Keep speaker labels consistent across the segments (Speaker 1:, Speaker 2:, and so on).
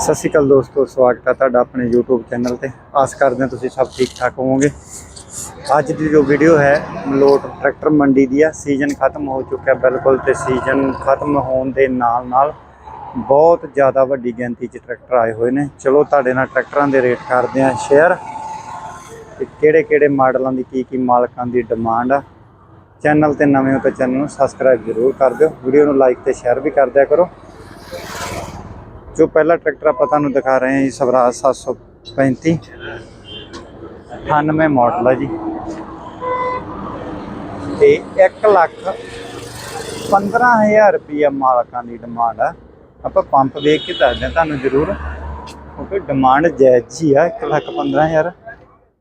Speaker 1: ਸਤਿ ਸ਼੍ਰੀ ਅਕਾਲ ਦੋਸਤੋ, ਸਵਾਗਤ ਹੈ ਤੁਹਾਡਾ ਆਪਣੇ YouTube ਚੈਨਲ ਤੇ। ਆਸ ਕਰਦੇ ਹਾਂ ਤੁਸੀਂ ਸਭ ਠੀਕ ਠਾਕ ਹੋਵੋਗੇ। ਅੱਜ ਦੀ ਜੋ ਵੀਡੀਓ ਹੈ, ਮਲੋਟ ਟਰੈਕਟਰ ਮੰਡੀ ਦੀ ਆ। ਸੀਜ਼ਨ ਖਤਮ ਹੋ ਚੁੱਕਿਆ ਬਿਲਕੁਲ ਤੇ ਸੀਜ਼ਨ ਖਤਮ ਹੋਣ ਦੇ ਨਾਲ ਨਾਲ ਬਹੁਤ ਜ਼ਿਆਦਾ ਵੱਡੀ ਗਿਣਤੀ 'ਚ ਟਰੈਕਟਰ ਆਏ ਹੋਏ ਨੇ। ਚਲੋ, ਤੁਹਾਡੇ ਨਾਲ ਟਰੈਕਟਰਾਂ ਦੇ ਰੇਟ ਕਰਦੇ ਹਾਂ ਸ਼ੇਅਰ ਤੇ ਕਿਹੜੇ ਕਿਹੜੇ ਮਾਡਲਾਂ ਦੀ ਕੀ ਕੀ ਮਾਲਕਾਂ ਦੀ ਡਿਮਾਂਡ ਆ। ਚੈਨਲ ਤੇ ਨਵੇਂ ਹੋ ਤਾਂ ਚੈਨਲ ਨੂੰ ਸਬਸਕ੍ਰਾਈਬ ਜ਼ਰੂਰ ਕਰ ਦਿਓ। ਵੀਡੀਓ ਨੂੰ ਲਾਈਕ ਤੇ ਸ਼ੇਅਰ ਵੀ ਕਰ ਦਿਆ ਕਰੋ। ਜੋ ਪਹਿਲਾ ਟਰੈਕਟਰ ਆਪਾਂ ਤੁਹਾਨੂੰ ਦਿਖਾ ਰਹੇ ਹਾਂ ਜੀ, ਸਵਰਾਜ 735 98 ਮਾਡਲ ਹੈ ਜੀ। ਤੇ 1 ਲੱਖ 15000 ਰੁਪਏ ਮਾਲਕਾਂ ਦੀ ਡਿਮਾਂਡ ਆ। ਆਪਾਂ ਪੰਪ ਵੇਖ ਕੇ ਦੱਸਦੇ ਹਾਂ ਤੁਹਾਨੂੰ ਜ਼ਰੂਰ, ਕਿਉਂਕਿ ਡਿਮਾਂਡ ਜਾਇਜ਼ ਹੀ ਆ 1 ਲੱਖ 15000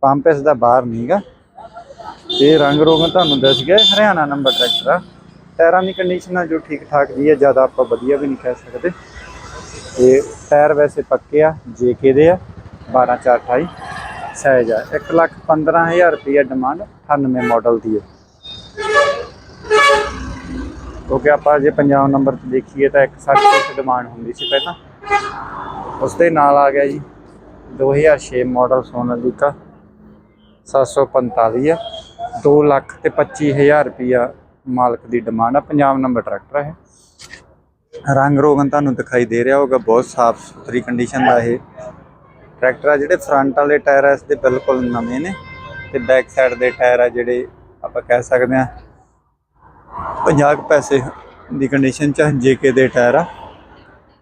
Speaker 1: ਪੰਪ ਇਸ ਦਾ ਬਾਹਰ ਨਹੀਂਗਾ ਤੇ ਰੰਗ ਰੋਗਨ ਤੁਹਾਨੂੰ ਦੱਸ ਗਿਆ, ਹਰਿਆਣਾ ਨੰਬਰ ਟਰੈਕਟਰ ਆ। ਟਾਇਰਾਂ ਦੀ ਕੰਡੀਸ਼ਨ ਆ ਜੋ ਠੀਕ ਠਾਕ ਜੀ ਆ, ਜ਼ਿਆਦਾ ਆਪਾਂ ਵਧੀਆ ਵੀ ਨਹੀਂ ਕਹਿ ਸਕਦੇ। ਤੇ ਟਾਇਰ ਵੈਸੇ ਪੱਕੇ ਆ ਜੇਕੇ ਦੇ ਆ 12428 ਸਾਈਜ਼ ਆ। 1 ਲੱਖ 15000 ਰੁਪਏ ਡਿਮਾਂਡ 98 ਮਾਡਲ ਦੀ ਹੈ ਕਿਉਂਕਿ ਆਪਾਂ ਜੇ ਪੰਜਾਬ ਨੰਬਰ ਤੇ ਦੇਖੀਏ ਤਾਂ 160 ਦੀ ਡਿਮਾਂਡ ਹੁੰਦੀ ਸੀ ਪਹਿਲਾਂ। ਉਸ ਦੇ ਨਾਲ ਆ ਗਿਆ ਜੀ 2006 ਮਾਡਲ ਸੋਨਾਲੀਕਾ 745 ਆ। 2 ਲੱਖ ਤੇ 25000 ਰੁਪਿਆ ਮਾਲਕ ਦੀ ਡਿਮਾਂਡ ਆ, ਪੰਜਾਬ ਨੰਬਰ ਟਰੈਕਟਰ ਹੈ ਰੰਗ ਰੋਗਨ ਤੁਹਾਨੂੰ ਦਿਖਾਈ ਦੇ ਰਿਹਾ ਹੋਗਾ ਬਹੁਤ ਸਾਫ਼ ਸੁਥਰੀ ਕੰਡੀਸ਼ਨ ਦਾ ਇਹ। ਟਰੈਕਟਰ ਆ ਜਿਹੜੇ ਫਰੰਟ ਵਾਲੇ ਟਾਇਰ ਆ, ਇਸ ਦੇ ਬਿਲਕੁਲ ਨਵੇਂ ਨੇ ਤੇ ਬੈਕ ਸਾਈਡ ਦੇ ਟਾਇਰ ਆ ਜਿਹੜੇ ਆਪਾਂ ਕਹਿ ਸਕਦੇ ਆ 50 ਕੁ ਪੈਸੇ ਦੀ ਕੰਡੀਸ਼ਨ ਚ ਜੇਕੇ ਦੇ ਟਾਇਰ ਆ।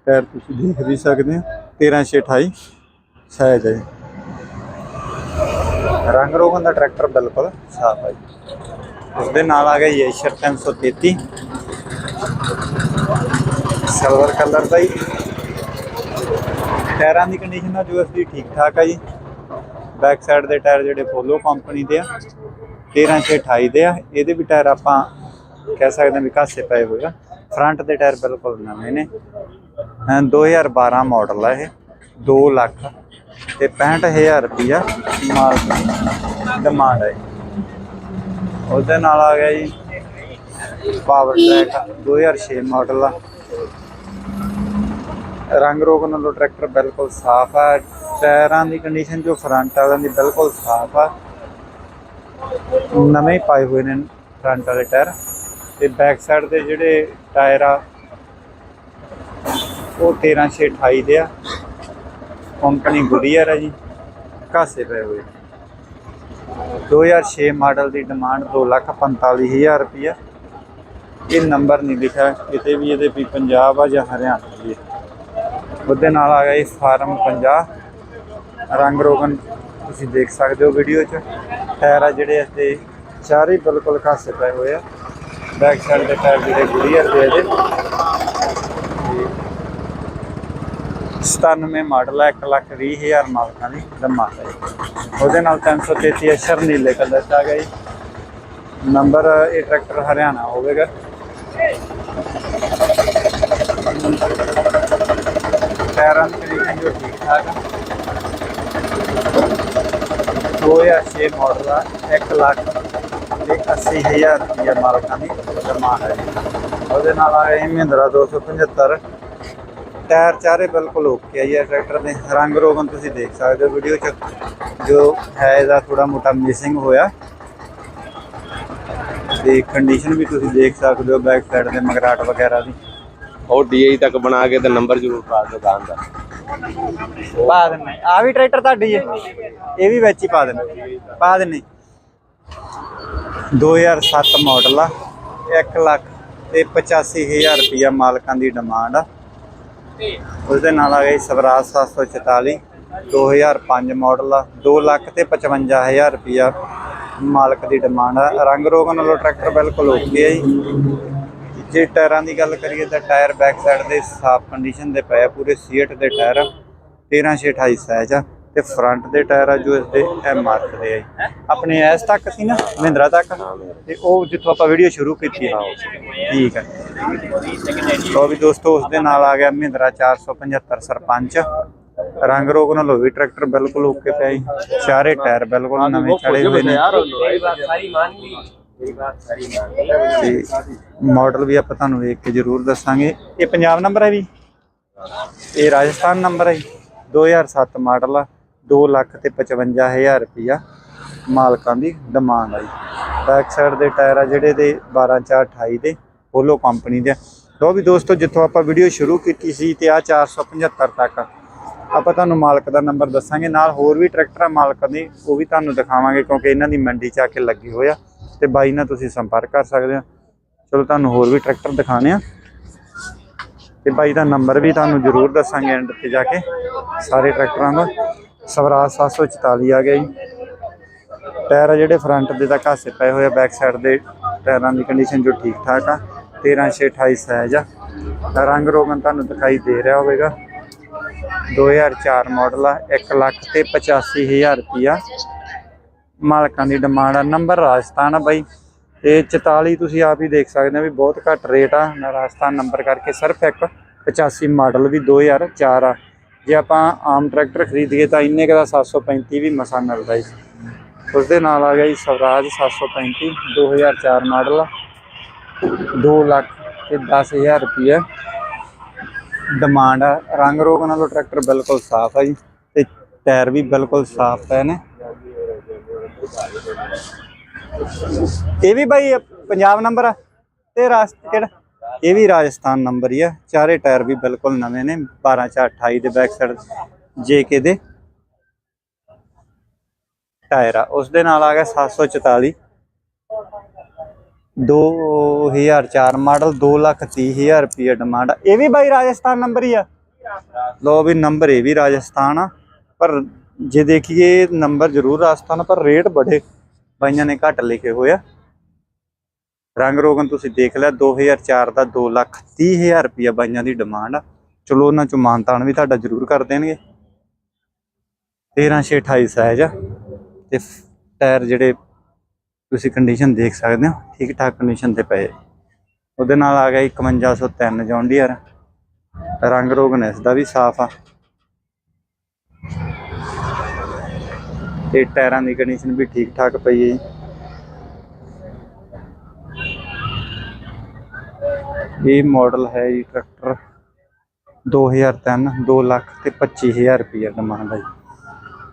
Speaker 1: ਟਾਇਰ ਤੁਸੀਂ ਦੇਖ ਵੀ ਸਕਦੇ ਹੋ 1328 ਸਾਈਜ਼ ਹੈ ਰੰਗ ਰੋਗਨ ਦਾ ਟਰੈਕਟਰ ਬਿਲਕੁਲ ਸਾਫ਼ ਹੈ ਜੀ। ਉਸ ਦੇ ਨਾਲ ਆ ਗਿਆ ਯੇਸ਼ਰ 333 ਸਿਲਵਰ ਕਲਰ ਦਾ ਹੀ ਟਾਇਰਾਂ ਦੀ ਕੰਡੀਸ਼ਨ ਆ ਜੋ ਇਸ ਦੀ ਠੀਕ ਠਾਕ ਆ ਜੀ। ਬੈਕ ਸਾਈਡ ਦੇ ਟਾਇਰ ਜਿਹੜੇ ਪੋਲੋ ਕੰਪਨੀ ਦੇ ਆ 1328 ਦੇ ਆ, ਇਹਦੇ ਵੀ ਟਾਇਰ ਆਪਾਂ ਕਹਿ ਸਕਦੇ ਹਾਂ ਵੀ ਕਾਸੇ ਪਏ ਹੋਏ ਫਰੰਟ ਦੇ ਟਾਇਰ ਬਿਲਕੁਲ ਨਵੇਂ ਨੇ। ਅਹ 2012 ਮਾਡਲ ਆ ਇਹ 2 ਲੱਖ ਤੇ 65000 ਰੁਪਿਆ ਮਾਲ ਡਿਮਾਂਡ ਹੈ ਉਹਦੇ ਨਾਲ ਆ ਗਿਆ ਜੀ ਪਾਵਰ ਟਰੈਕ 2006 ਮਾਡਲ ਆ। ਰੰਗ ਰੋਗ ਨਾਲੋਂ ਟਰੈਕਟਰ ਬਿਲਕੁਲ ਸਾਫ਼ ਆ। ਟਾਇਰਾਂ ਦੀ ਕੰਡੀਸ਼ਨ ਜੋ ਫਰੰਟ ਵਾਲਿਆਂ ਦੀ ਬਿਲਕੁਲ ਸਾਫ਼ ਆ। ਨਵੇਂ ਪਾਏ ਹੋਏ ਨੇ ਫਰੰਟ ਵਾਲੇ ਟਾਇਰ। ਤੇ ਬੈਕ ਸਾਈਡ ਦੇ ਜਿਹੜੇ ਟਾਇਰ ਆ, ਉਹ 13628 ਦੇ ਆ। ਕੰਪਨੀ ਗੁਡੀਅਰ ਆ ਜੀ, ਕਾਸੇ ਪਏ ਹੋਏ। 2006 ਮਾਡਲ ਦੀ ਡਿਮਾਂਡ 245000 ਰੁਪਇਆ ਇਹ ਨੰਬਰ ਨਹੀਂ ਲਿਖਿਆ, ਕਿਤੇ ਵੀ ਇਹਦੇ ਵੀ ਪੰਜਾਬ ਆ ਜਾਂ ਹਰਿਆਣਾ ਦੀ ਹੈ। ਉਹਦੇ ਨਾਲ ਆ ਗਿਆ ਇਹ ਫਾਰਮ 50 ਰੰਗ ਰੋਗਨ ਤੁਸੀਂ ਦੇਖ ਸਕਦੇ ਹੋ ਵੀਡੀਓ 'ਚ। ਟਾਇਰ ਆ ਜਿਹੜੇ ਇਸਦੇ ਚਾਰੇ ਬਿਲਕੁਲ ਖਾਸੇ ਪਏ ਹੋਏ ਆ। ਬੈਕ ਸਾਈਡ ਦੇ ਟਾਇਰ ਜਿਹੜੇ ਗੁਡੀਅਰ ਦੇ ਇਹਦੇ। 97 ਮਾਡਲ ਹੈ 1 ਲੱਖ ਵੀਹ ਹਜ਼ਾਰ ਮਾਲਕਾਂ ਦੀ ਲੰਮਾ ਹੈ। ਉਹਦੇ ਨਾਲ 333 ਅਸ਼ਰ ਨੀਲੇ ਕਲਰ ਚ ਆ ਗਿਆ ਜੀ। ਨੰਬਰ ਇਹ ਟਰੈਕਟਰ ਹਰਿਆਣਾ ਹੋਵੇਗਾ। ਟਾਇਰਾਂ ਦੀ ਕੰਡੀਸ਼ਨ ਜੋ ਠੀਕ ਠਾਕ ਹੈ 2006 ਮਾਡਲ ਆ 1 ਲੱਖ ਤੇ 80000 ਰੁਪਏ ਮਾਲਕਾਂ ਦੀ ਡਿਮਾਂਡ ਹੈ। ਉਹਦੇ ਨਾਲ ਆ ਗਿਆ ਜੀ ਮਹਿੰਦਰਾ 275 ਟਾਇਰ ਚਾਰੇ ਬਿਲਕੁਲ ਓਕੇ ਆ ਜੀ ਟਰੈਕਟਰ ਦੇ ਰੰਗ ਰੋਗਨ ਤੁਸੀਂ ਦੇਖ ਸਕਦੇ ਹੋ ਵੀਡੀਓ 'ਚ ਜੋ ਹੈ ਇਹਦਾ ਥੋੜਾ ਮੋਟਾ ਮਿਸਿੰਗ ਹੋਇਆ। ਤੇ ਕੰਡੀਸ਼ਨ ਵੀ ਤੁਸੀਂ ਦੇਖ ਸਕਦੇ ਹੋ ਬੈਕ ਸਾਈਡ ਦੇ ਮਗਰਾਟ ਵਗੈਰਾ ਦੀ।
Speaker 2: ਉਹ ਡੀਆਈ ਤੱਕ ਬਣਾ ਕੇ ਤੇ ਨੰਬਰ ਜ਼ਰੂਰ ਪਾ ਦਿਓ ਦੁਕਾਨ ਦਾ।
Speaker 1: ਪਾ ਦਿੰਨੇ ਆ। ਵੀ ਟਰੈਕਟਰ ਤੁਹਾਡੀ ਹੈ। ਇਹ ਵੀ ਵਿੱਚ ਹੀ ਪਾ ਦਿੰਨੇ ਪਾ ਦਿੰਨੇ 2007 ਮਾਡਲ ਆ। 1 ਲੱਖ ਤੇ 85000 ਰੁਪਇਆ ਮਾਲਕਾਂ ਦੀ ਡਿਮਾਂਡ ਆ। ਉਸ ਦੇ ਨਾਲ ਆ ਗਈ ਸਵਰਾਜ 744 2005 ਮਾਡਲ ਆ। 2 ਲੱਖ ਤੇ 55000 ਰੁਪਇਆ ਮਾਲਕ ਦੀ ਡਿਮਾਂਡ ਆ। ਰੰਗ ਰੋਗਨ ਨਾਲੋਂ ਟਰੈਕਟਰ ਬਿਲਕੁਲ ਓਕੇ ਆ ਜੀ। ਜੇ ਟਾਇਰਾਂ ਦੀ ਗੱਲ ਕਰੀਏ ਤਾਂ ਟਾਇਰ ਬੈਕ ਸਾਈਡ ਦੇ ਸਾਫ਼ ਕੰਡੀਸ਼ਨ ਦੇ ਪਏ ਆ ਪੂਰੇ ਸੀਟ ਦੇ ਟਾਇਰ 13628 ਸਾਈਜ਼ ਆ ਤੇ ਫਰੰਟ ਦੇ ਟਾਇਰ ਆ ਜੋ ਇਸ ਦੇ ਐਮ ਮਾਰਕ ਦੇ ਆ। ਆਪਣੇ ਐਸ ਤੱਕ ਸੀ ਨਾ ਮਹਿੰਦਰਾ ਤੱਕ? ਤੇ ਉਹ ਜਿੱਥੋਂ ਆਪਾਂ ਵੀਡੀਓ ਸ਼ੁਰੂ ਕੀਤੀ ਹੈ ਠੀਕ ਹੈ ਲੋ ਵੀ ਦੋਸਤੋ ਉਸ ਦੇ ਨਾਲ ਆ ਗਿਆ ਮਹਿੰਦਰਾ 475 ਸਰਪੰਚ। ਰੰਗ ਰੋਗ ਨਾਲੋਂ ਵੀ ਟਰੈਕਟਰ ਬਿਲਕੁਲ ਓਕੇ ਪਿਆ ਜੀ। ਚਾਰੇ ਟਾਇਰ ਬਿਲਕੁਲ ਨਵੇਂ ਚੜੇ ਹੋਏ ਨੇ। ਤੇ ਮਾਡਲ ਵੀ ਆਪਾਂ ਤੁਹਾਨੂੰ ਵੇਖ ਕੇ ਜ਼ਰੂਰ ਦੱਸਾਂਗੇ। ਇਹ ਪੰਜਾਬ ਨੰਬਰ ਹੈ ਵੀ? ਇਹ ਰਾਜਸਥਾਨ ਨੰਬਰ ਹੈ ਜੀ। 2007 ਮਾਡਲ ਆ 2 ਲੱਖ ਤੇ 55000 ਰੁਪਇਆ ਮਾਲਕਾਂ ਦੀ ਡਿਮਾਂਡ ਆਈ ਜੀ। ਬੈਕ ਸਾਈਡ ਦੇ ਟਾਇਰ ਆ ਜਿਹੜੇ ਦੇ 12 4 28 ਦੇ ਪੋਲੋ ਕੰਪਨੀ ਦੇ ਆ। ਲਓ ਵੀ ਦੋਸਤੋ, ਜਿੱਥੋਂ ਆਪਾਂ ਵੀਡੀਓ ਸ਼ੁਰੂ ਕੀਤੀ ਸੀ ਤੇ ਆ 475 ਤੱਕ ਆਪਾਂ ਤੁਹਾਨੂੰ ਮਾਲਕ ਦਾ ਨੰਬਰ ਦੱਸਾਂਗੇ। ਨਾਲ ਹੋਰ ਵੀ ਟਰੈਕਟਰ ਆ ਮਾਲਕ ਦੇ, ਉਹ ਵੀ ਤੁਹਾਨੂੰ ਦਿਖਾਵਾਂਗੇ ਕਿਉਂਕਿ ਇਹਨਾਂ ਦੀ ਮੰਡੀ 'ਚ ਆ ਕੇ ਲੱਗੇ ਹੋਏ ਆ। ਤੇ ਬਾਈ ਨਾਲ ਤੁਸੀਂ ਸੰਪਰਕ ਕਰ ਸਕਦੇ ਹੋ। ਚਲੋ ਤੁਹਾਨੂੰ ਹੋਰ ਵੀ ਟਰੈਕਟਰ ਦਿਖਾਣੇ ਆ ਤੇ ਬਾਈ ਦਾ ਨੰਬਰ ਵੀ ਤੁਹਾਨੂੰ ਜ਼ਰੂਰ ਦੱਸਾਂਗੇ ਐਂਡ ਤੇ ਜਾ ਕੇ ਸਾਰੇ ਟਰੈਕਟਰਾਂ ਦਾ। ਸਵਰਾਜ 744 ਆ ਗਿਆ ਜੀ। ਟਾਇਰ ਆ ਜਿਹੜੇ ਫਰੰਟ ਦੇ ਤਾਂ ਘਾਸੇ ਪਏ ਹੋਏ ਆ ਬੈਕ ਸਾਈਡ ਦੇ ਟਾਇਰਾਂ ਦੀ ਕੰਡੀਸ਼ਨ ਜੋ ਠੀਕ ਠਾਕ ਆ 13628 ਸਾਈਜ਼ ਆ। ਰੰਗ ਰੋਗਨ ਤੁਹਾਨੂੰ ਦਿਖਾਈ ਦੇ ਰਿਹਾ ਹੋਵੇਗਾ। 2004 ਮਾਡਲ ਆ 1 ਲੱਖ ਤੇ 85000 ਰੁਪਿਆ ਮਾਲਕਾਂ ਦੀ ਡਿਮਾਂਡ ਆ। ਨੰਬਰ ਰਾਜਸਥਾਨ ਆ ਬਾਈ। ਤੇ 44 ਤੁਸੀਂ ਆਪ ਹੀ ਦੇਖ ਸਕਦੇ ਹੋ ਵੀ ਬਹੁਤ ਘੱਟ ਰੇਟ ਆ। ਨਾ ਰਾਜਸਥਾਨ ਨੰਬਰ ਕਰਕੇ ਸਿਰਫ ਇੱਕ 85 ਮਾਡਲ ਵੀ 2004 ਆ। ਜੇ ਆਪਾਂ ਆਮ ਟਰੈਕਟਰ ਖਰੀਦੀਏ ਤਾਂ ਇੰਨੇ ਕੁ ਦਾ 735 ਵੀ ਮਸਾ ਮਿਲਦਾ ਜੀ। ਉਸ ਦੇ ਨਾਲ ਆ ਗਿਆ ਜੀ ਸਵਰਾਜ 735 2004 ਮਾਡਲ ਆ। 2 ਲੱਖ ਤੇ 10000 ਰੁਪਏ ਡਿਮਾਂਡ ਆ। ਰੰਗ ਰੋਗ ਨਾਲੋਂ ਟਰੈਕਟਰ ਬਿਲਕੁਲ ਸਾਫ਼ ਆ ਜੀ। ਤੇ ਟਾਇਰ ਵੀ ਬਿਲਕੁਲ ਸਾਫ਼ ਪਏ ਨੇ ਇਹ ਵੀ ਬਾਈ, ਪੰਜਾਬ ਨੰਬਰ ਆ ਤੇ ਰਾਸਤ ਕਿਹੜਾ? ਇਹ ਵੀ ਰਾਜਸਥਾਨ ਨੰਬਰ ਹੀ ਆ। ਚਾਰੇ ਟਾਇਰ ਵੀ ਬਿਲਕੁਲ ਨਵੇਂ ਨੇ 12 4 28 ਦੇ ਬੈਕ ਸਾਈਡ ਜੇਕੇ ਦੇ ਟਾਇਰ ਆ। ਉਸ ਦੇ ਨਾਲ ਆ ਗਿਆ 744 2004 ਮਾਡਲ 230000 ਰੁਪਏ ਡਿਮਾਂਡ ਆ। ਇਹ ਵੀ ਬਾਈ ਰਾਜਸਥਾਨ ਨੰਬਰ ਹੀ ਆ। ਲੋ ਵੀ ਨੰਬਰ, ਇਹ ਵੀ ਰਾਜਸਥਾਨ ਆ। ਪਰ ਜੇ ਦੇਖੀਏ ਨੰਬਰ ਜ਼ਰੂਰ ਰਾਜਸਥਾਨ ਆ, ਪਰ ਰੇਟ ਬੜੇ ਬਾਈਆਂ ਨੇ ਘੱਟ ਲਿਖੇ ਹੋਏ ਆ। ਰੰਗ ਰੋਗਨ ਤੁਸੀਂ ਦੇਖ ਲਿਆ 2004 ਦਾ 2 ਲੱਖ 30 ਹਜ਼ਾਰ ਰੁਪਇਆ ਬਾਈਆਂ ਦੀ ਡਿਮਾਂਡ ਆ। ਚਲੋ ਉਹਨਾਂ ਚੋਂ ਮਾਨਤਾਨ ਵੀ ਤੁਹਾਡਾ ਜ਼ਰੂਰ ਕਰ ਦੇਣਗੇ। 13628 ਸਾਈਜ਼ ਆ। ਤੇ ਟਾਇਰ ਜਿਹੜੇ ਤੁਸੀਂ ਕੰਡੀਸ਼ਨ ਦੇਖ ਸਕਦੇ ਹੋ ਠੀਕ ਠਾਕ ਕੰਡੀਸ਼ਨ ਤੇ ਪਏ। ਉਹਦੇ ਨਾਲ ਆ ਗਿਆ 5103 ਜੌਂਡੀਅਰ ਰੰਗ ਰੋਗਨ ਇਸ ਦਾ ਵੀ ਸਾਫ਼ ਆ। ਤੇ ਟਾਇਰਾਂ ਦੀ ਕੰਡੀਸ਼ਨ ਵੀ ਠੀਕ ਠਾਕ ਪਈ ਹੈ ਜੀ। ਇਹ ਮਾਡਲ ਹੈ ਜੀ ਟਰੈਕਟਰ 2003 2 ਲੱਖ ਤੇ 25000 ਰੁਪਏ ਡਿਮਾਂਡ ਹੈ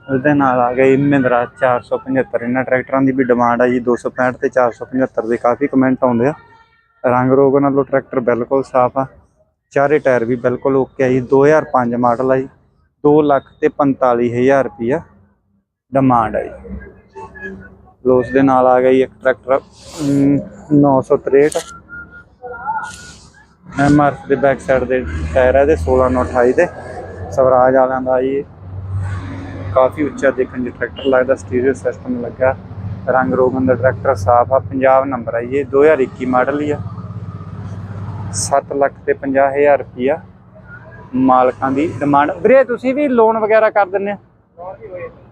Speaker 1: ਉਹਦੇ ਨਾਲ ਆ ਗਈ ਮਹਿੰਦਰਾ 475 ਇਹਨਾਂ ਟਰੈਕਟਰਾਂ ਦੀ ਵੀ ਡਿਮਾਂਡ ਆ ਜੀ 265 ਤੇ 475 ਦੇ। ਕਾਫੀ ਕਮੈਂਟ ਆਉਂਦੇ ਆ। ਰੰਗ ਰੋਗ ਨਾਲੋਂ ਟਰੈਕਟਰ ਬਿਲਕੁਲ ਸਾਫ਼ ਆ। ਚਾਰੇ ਟਾਇਰ ਵੀ ਬਿਲਕੁਲ ਓਕੇ ਆ ਜੀ। 2005 ਮਾਡਲ ਆ ਜੀ। 2 ਲੱਖ ਤੇ 45000 ਰੁਪਇਆ ਡਿਮਾਂਡ ਆ ਲੋਸ ਦੇ ਨਾਲ ਆ ਗਈ ਇੱਕ ਟਰੈਕਟਰ 963 ਐਮਆਰਐਫ ਦੇ ਬੈਕ ਸਾਈਡ ਦੇ ਟਾਇਰ ਆ ਇਹਦੇ 16 ਨੂੰ 28 ਦੇ। ਸਵਰਾਜ ਵਾਲਿਆਂ ਦਾ ਜੀ। ਕਾਫੀ ਉੱਚਾ ਦੇਖਣ 'ਚ ਟਰੈਕਟਰ ਲੱਗਦਾ, ਸਟੀਰੀਓ ਸਿਸਟਮ ਲੱਗਾ ਰੰਗ ਰੋਗਨ ਦਾ ਟਰੈਕਟਰ ਸਾਫ਼ ਆ ਪੰਜਾਬ ਨੰਬਰ ਆ ਜੀ। ਇਹ 2021 ਮਾਡਲ ਹੀ ਆ। 7 ਲੱਖ ਤੇ 50000 ਰੁਪਿਆ ਮਾਲਕਾਂ ਦੀ ਡਿਮਾਂਡ। ਵੀਰੇ, ਤੁਸੀਂ ਵੀ ਲੋਨ ਵਗੈਰਾ ਕਰ ਦਿੰਦੇ ਆ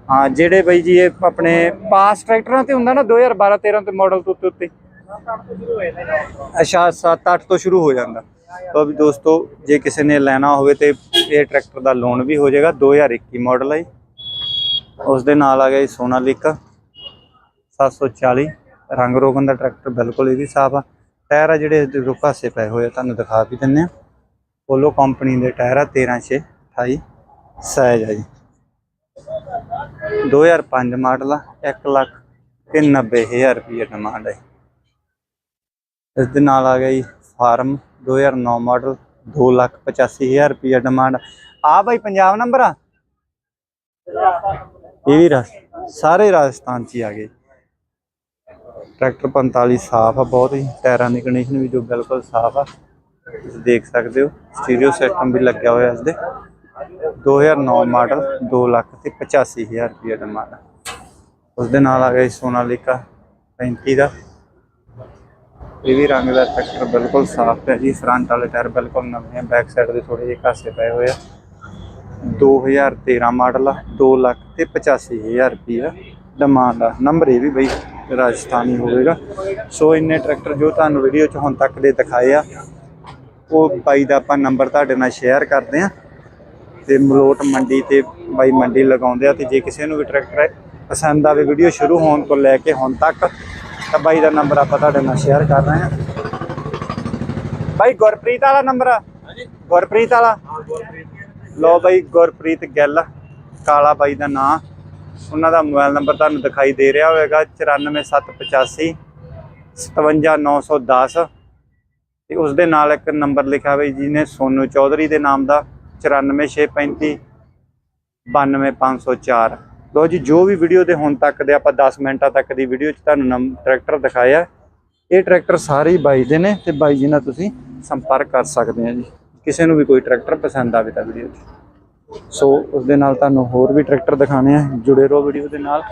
Speaker 1: ਹਾਂ, ਜਿਹੜੇ ਬਈ ਜੀ ਇਹ ਆਪਣੇ ਪਾਸ ਟਰੈਕਟਰਾਂ ਤੇ ਹੁੰਦਾ ਨਾ 2012 13 ਤੇ ਮਾਡਲ ਤੋਂ ਉੱਤੇ ਅੱਛਾ 7 8 ਤੋਂ ਸ਼ੁਰੂ ਹੋ ਜਾਂਦਾ। ਤਾਂ ਵੀ ਦੋਸਤੋ, ਜੇ ਕਿਸੇ ਨੇ ਲੈਣਾ ਹੋਵੇ ਤੇ ਇਹ ਟਰੈਕਟਰ ਦਾ ਲੋਨ ਵੀ ਹੋ ਜਾਏਗਾ 2021 ਮਾਡਲ ਹੈ ਜੀ। ਉਸ ਦੇ ਨਾਲ ਆ ਗਿਆ ਜੀ ਸੋਨਾਲੀਕਾ 740 ਰੰਗ ਰੋਗਨ ਦਾ ਟਰੈਕਟਰ ਬਿਲਕੁਲ ਇਹ ਵੀ ਸਾਫ਼ ਆ। ਟਾਇਰ ਆ ਜਿਹੜੇ, ਇਹਦੇ ਰੁਕਾਸੇ ਪਏ ਹੋਏ ਆ, ਤੁਹਾਨੂੰ ਦਿਖਾ ਵੀ ਦਿੰਨੇ ਆ। ਪੋਲੋ ਕੰਪਨੀ ਦੇ ਟਾਇਰ ਆ 13628 ਸਾਈਜ਼ ਆ ਜੀ। 2005 ਮਾਡਲ ਆ 1 ਲੱਖ ਤੇ 90000 ਰੁਪਏ ਡਿਮਾਂਡ ਹੈ ਇਸ ਦੇ ਨਾਲ ਆ ਗਿਆ ਜੀ ਫਾਰਮ 2009 ਮਾਡਲ 2 ਲੱਖ 85000 ਰੁਪਏ ਡਿਮਾਂਡ ਆ। ਬਾਈ ਪੰਜਾਬ ਨੰਬਰ ਆ? ਇਹ ਵੀ ਰਾਜ- ਸਾਰੇ ਰਾਜਸਥਾਨ ਚ ਹੀ ਆ ਗਏ। ਟਰੈਕਟਰ 45 ਸਾਫ਼ ਆ ਬਹੁਤ ਹੀ ਟਾਇਰਾਂ ਦੀ ਕੰਡੀਸ਼ਨ ਵੀ ਜੋ ਬਿਲਕੁਲ ਸਾਫ਼ ਆ। ਤੁਸੀਂ ਦੇਖ ਸਕਦੇ ਹੋ, ਸਟੀਰੀਓ ਸਿਸਟਮ ਵੀ ਲੱਗਿਆ ਹੋਇਆ ਇਸ ਦੇ। 2009 ਮਾਡਲ 2 ਲੱਖ ਤੇ 85000 ਰੁਪਏ ਡਿਮਾਂਡ ਉਸ ਦੇ ਨਾਲ ਆ ਗਿਆ ਜੀ ਸੋਨਾਲੀਕਾ 35 ਦਾ। ਇਹ ਵੀ ਰੰਗ ਦਾ ਟਰੈਕਟਰ ਬਿਲਕੁਲ ਸਾਫ਼ ਹੈ ਜੀ ਫਰੰਟ ਵਾਲੇ ਟਾਇਰ ਬਿਲਕੁਲ ਨਵੇਂ ਆ ਬੈਕ ਸਾਈਡ ਦੇ ਥੋੜੇ ਜਿਹੇ ਘਾਸੇ ਪਏ ਹੋਏ ਆ। 2013 ਮਾਡਲ ਆ 2 ਲੱਖ ਤੇ 85000 ਰੁਪਈਆ ਡਿਮਾਂਡ ਆ। ਨੰਬਰ ਇਹ ਵੀ ਬਈ ਰਾਜਸਥਾਨੀ ਹੋਵੇਗਾ। ਸੋ ਇੰਨੇ ਟਰੈਕਟਰ ਜੋ ਤੁਹਾਨੂੰ ਵੀਡੀਓ 'ਚ ਹੁਣ ਤੱਕ ਦੇ ਦਿਖਾਏ ਆ, ਉਹ ਬਾਈ ਦਾ ਆਪਾਂ ਨੰਬਰ ਤੁਹਾਡੇ ਨਾਲ ਸ਼ੇਅਰ ਕਰਦੇ ਆ। ਤੇ ਮਲੋਟ ਮੰਡੀ ਤੇ ਬਾਈ ਮੰਡੀ ਲਗਾਉਂਦੇ ਆ ਤੇ ਜੇ ਕਿਸੇ ਨੂੰ ਵੀ ਟਰੈਕਟਰ ਪਸੰਦ ਆਵੇ ਵੀਡੀਓ ਸ਼ੁਰੂ ਹੋਣ ਤੋਂ ਲੈ ਕੇ ਹੁਣ ਤੱਕ ਤਾਂ ਬਾਈ ਦਾ ਨੰਬਰ ਆਪਾਂ ਤੁਹਾਡੇ ਨਾਲ ਸ਼ੇਅਰ ਕਰ ਰਹੇ ਹਾਂ। ਬਾਈ ਗੁਰਪ੍ਰੀਤ ਵਾਲਾ ਨੰਬਰ ਆ? ਗੁਰਪ੍ਰੀਤ ਵਾਲਾ? ਲੋ ਬਾਈ ਗੁਰਪ੍ਰੀਤ ਗਿੱਲ ਕਾਲਾ ਬਾਈ ਦਾ ਨਾਂ। ਉਹਨਾਂ ਦਾ ਮੋਬਾਈਲ ਨੰਬਰ ਤੁਹਾਨੂੰ ਦਿਖਾਈ ਦੇ ਰਿਹਾ ਹੋਵੇਗਾ 94785 57910 ਤੇ ਉਸ ਦੇ ਨਾਲ ਇੱਕ ਨੰਬਰ ਲਿਖਿਆ ਹੋਇਆ ਜਿਹਨੇ ਸੋਨੂ ਚੌਧਰੀ ਦੇ ਨਾਮ ਦਾ। 94635 92504 ਲੋ ਜੀ, ਜੋ ਵੀ ਵੀਡੀਓ ਦੇ ਹੁਣ ਤੱਕ ਦੇ ਆਪਾਂ 10 ਮਿੰਟਾਂ ਤੱਕ ਦੀ ਵੀਡੀਓ 'ਚ ਤੁਹਾਨੂੰ ਨਮ ਟਰੈਕਟਰ ਦਿਖਾਇਆ। ਇਹ ਟਰੈਕਟਰ ਸਾਰੇ ਬਾਈ ਦੇ ਨੇ ਤੇ ਬਾਈ ਜੀ ਨਾਲ ਤੁਸੀਂ ਸੰਪਰਕ ਕਰ ਸਕਦੇ ਆ ਜੀ। ਕਿਸੇ ਨੂੰ ਵੀ ਕੋਈ ਟਰੈਕਟਰ ਪਸੰਦ ਆਵੇ ਤਾਂ ਵੀਡੀਓ 'ਚ। ਸੋ ਉਸ ਦੇ ਨਾਲ ਤੁਹਾਨੂੰ ਹੋਰ ਵੀ ਟਰੈਕਟਰ ਦਿਖਾਣੇ ਆ ਜੁੜੇ ਰਹੋ ਵੀਡੀਓ ਦੇ ਨਾਲ।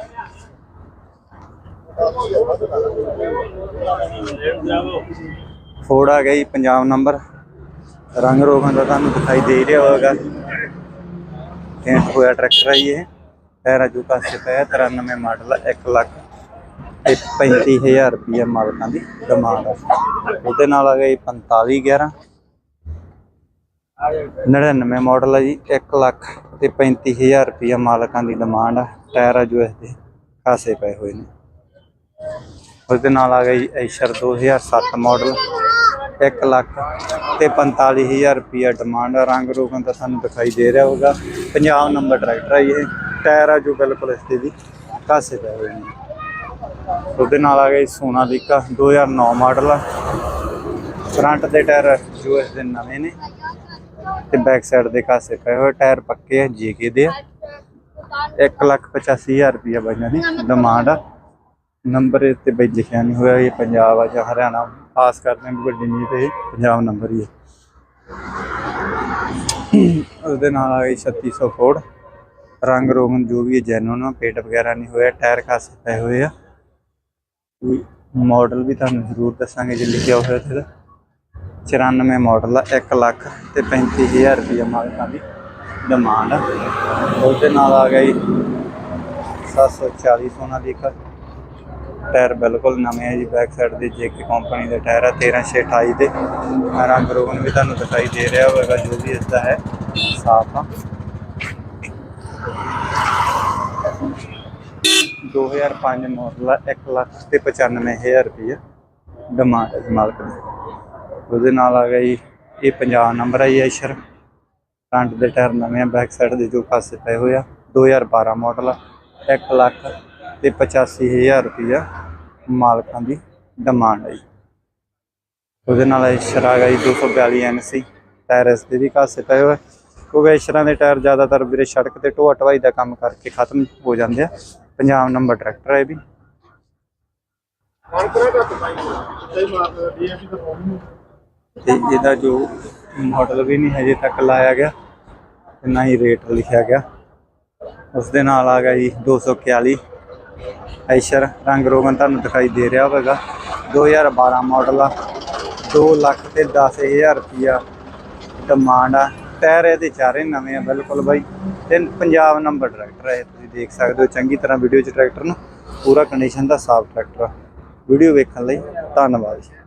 Speaker 1: ਫੋੜ ਆ ਗਈ ਪੰਜਾਬ ਨੰਬਰ ਰੰਗ ਰੋਗਾਂ ਦਾ ਤੁਹਾਨੂੰ ਦਿਖਾਈ ਦੇ ਰਿਹਾ ਹੋਵੇਗਾ। ਪੇਂਟ ਹੋਇਆ ਟਰੈਕਟਰ ਹੈ ਜੀ ਇਹ। ਟਾਇਰ ਜੋ ਕਾਸੇ ਪਿਆ 93 ਮਾਡਲ 1 ਲੱਖ ਤੇ 35000 ਰੁਪਏ ਮਾਲਕਾਂ ਦੀ ਡਿਮਾਂਡ ਹੈ ਉਹਦੇ ਨਾਲ ਆ ਗਈ 45 11 99 ਮਾਡਲ ਹੈ ਜੀ 1 ਲੱਖ ਤੇ 35000 ਰੁਪਏ ਮਾਲਕਾਂ ਦੀ ਡਿਮਾਂਡ ਹੈ ਟਾਇਰ ਆ ਜੋ ਦੇ ਕਾਸੇ ਪਏ ਹੋਏ ਨੇ। ਉਸਦੇ ਨਾਲ ਆ ਗਈ ਐਸ਼ਰ 2007 ਮਾਡਲ 1 ਲੱਖ ਤੇ 45000 ਰੁਪਿਆ ਡਿਮਾਂਡ ਆ। ਰੰਗ ਰੋਗਨ ਤਾਂ ਸਾਨੂੰ ਦਿਖਾਈ ਦੇ ਰਿਹਾ ਹੋਗਾ ਪੰਜਾਬ ਨੰਬਰ ਟਰੈਕਟਰ ਹੈ ਇਹ। ਟਾਇਰ ਆ ਜੋ ਬਿਲਕੁਲ ਇਸ ਦੇ ਵੀ ਕਾਸੇ ਪਏ ਹੋਏ ਨੇ। ਉਹਦੇ ਨਾਲ ਆ ਗਈ ਸੋਨਾਲੀਕਾ 2009 ਮਾਡਲ ਆ। ਫਰੰਟ ਦੇ ਟਾਇਰ ਜੋ ਇਸ ਦੇ ਨਵੇਂ ਨੇ। ਤੇ ਬੈਕ ਸਾਈਡ ਦੇ ਕਾਸੇ ਪਏ ਹੋਏ ਟਾਇਰ ਪੱਕੇ ਆ, ਜੀਕੇ ਦੇ ਆ। 1 ਲੱਖ 85000 ਰੁਪਿਆ ਬਾਈਆਂ ਦੀ ਡਿਮਾਂਡ ਆ। ਨੰਬਰ ਇਸ ਤੇ ਬਈ ਲਿਖਿਆ ਨਹੀਂ ਹੋਇਆ, ਇਹ ਪੰਜਾਬ ਆ ਜਾਂ ਹਰਿਆਣਾ। ਖਾਸ ਕਰਦੇ ਵੀ ਵੱਡੀ ਨਹੀਂ ਤੇ ਇਹ ਪੰਜਾਬ ਨੰਬਰ ਹੀ ਹੈ। ਉਹਦੇ ਨਾਲ ਆ ਗਈ 3600 ਫੋੜ ਰੰਗ ਰੋਗਨ ਜੋ ਵੀ ਹੈ ਜੈਨੂਨ ਆ, ਪੇਟ ਵਗੈਰਾ ਨਹੀਂ ਹੋਇਆ, ਟਾਇਰ ਖਾਸੇ ਪਏ ਹੋਏ ਆ। ਮਾਡਲ ਵੀ ਤੁਹਾਨੂੰ ਜ਼ਰੂਰ ਦੱਸਾਂਗੇ ਜੇ ਲਿਖਿਆ ਹੋਇਆ ਤੇ। 94 ਮਾਡਲ ਆ 1 ਲੱਖ ਤੇ 35000 ਰੁਪਏ ਮਾਲਕਾਂ ਦੀ ਡਿਮਾਂਡ ਆ। ਉਹਦੇ ਨਾਲ ਆ ਗਈ 740 ਸੋਨਾ ਦੀ ਇੱਕ ਟਾਇਰ ਬਿਲਕੁਲ ਨਵੇਂ ਆ ਜੀ ਬੈਕ ਸਾਈਡ ਦੇ ਜੇਕੇ ਕੰਪਨੀ ਦੇ ਟਾਇਰ ਆ 13628 ਦੇ। ਰੰਗ ਰੋਗਨ ਵੀ ਤੁਹਾਨੂੰ ਦਿਖਾਈ ਦੇ ਰਿਹਾ ਹੋਵੇਗਾ, ਜੋ ਵੀ ਇਸ ਦਾ ਹੈ, ਸਾਫ਼ ਆ। 2005 ਮਾਡਲ ਆ 1 ਲੱਖ ਤੇ 95000 ਰੁਪਏ ਡਿਮਾਂਡ ਹੈ ਮਾਲਕ ਦੀ। ਉਹਦੇ ਨਾਲ ਆ ਗਿਆ ਜੀ, ਇਹ ਪੰਜਾਬ ਨੰਬਰ ਹੈ ਜੀ ਐਸ਼ਰ ਫਰੰਟ ਦੇ ਟਾਇਰ ਨਵੇਂ ਆ ਬੈਕ ਸਾਈਡ ਦੇ ਜੋ ਪਾਸੇ ਪਏ ਹੋਏ ਆ 2012 ਮਾਡਲ ਆ 1 ਲੱਖ ਤੇ 85000 ਰੁਪਇਆ ਮਾਲਕਾਂ ਦੀ ਡਿਮਾਂਡ ਹੈ ਉਹਦੇ ਨਾਲ ਗਿਆ ਜੀ 242 ਐਨਸੀ ਟਾਇਰ ਇਸ ਦੇ ਵੀ ਕਾਸੇ ਪਏ ਹੋਏ। ਕਿਉਂਕਿ ਐਸ਼ਰਾਂ ਦੇ ਟਾਇਰ ਜ਼ਿਆਦਾਤਰ ਵੀਰੇ ਸੜਕ ਤੇ ਢੋਆ ਢਵਾਈ ਦਾ ਕੰਮ ਕਰਕੇ ਖਤਮ ਹੋ ਜਾਂਦੇ ਆ। ਪੰਜਾਬ ਨੰਬਰ ਟਰੈਕਟਰ ਹੈ ਵੀ ਤੇ ਇਹਦਾ ਜੋ ਮਾਡਲ ਵੀ ਨਹੀਂ ਹਜੇ ਤੱਕ ਲਾਇਆ ਗਿਆ ਤੇ ਨਾ ਹੀ ਰੇਟ ਲਿਖਿਆ ਗਿਆ। ਉਸ ਦੇ ਨਾਲ ਆ ਗਿਆ ਜੀ 241 ਐਸ਼ਰ ਰੰਗ ਰੋਗਨ ਤੁਹਾਨੂੰ ਦਿਖਾਈ ਦੇ ਰਿਹਾ ਹੋਵੇਗਾ। 2012 ਮਾਡਲ ਆ। 2 ਲੱਖ ਤੇ 10000 ਰੁਪਿਆ ਡਿਮਾਂਡ ਆ। ਟਾਇਰ ਇਹਦੇ ਚਾਰੇ ਨਵੇਂ ਆ, ਬਿਲਕੁਲ ਬਾਈ। ਤੇ ਪੰਜਾਬ ਨੰਬਰ ਟਰੈਕਟਰ ਹੈ ਇਹ, ਤੁਸੀਂ ਦੇਖ ਸਕਦੇ ਹੋ। ਚੰਗੀ ਤਰ੍ਹਾਂ ਵੀਡੀਓ 'ਚ ਟਰੈਕਟਰ ਨੂੰ ਪੂਰਾ ਕੰਡੀਸ਼ਨ ਦਾ ਸਾਫ਼ ਟਰੈਕਟਰ ਆ। ਵੀਡੀਓ ਵੇਖਣ ਲਈ ਧੰਨਵਾਦ ਜੀ।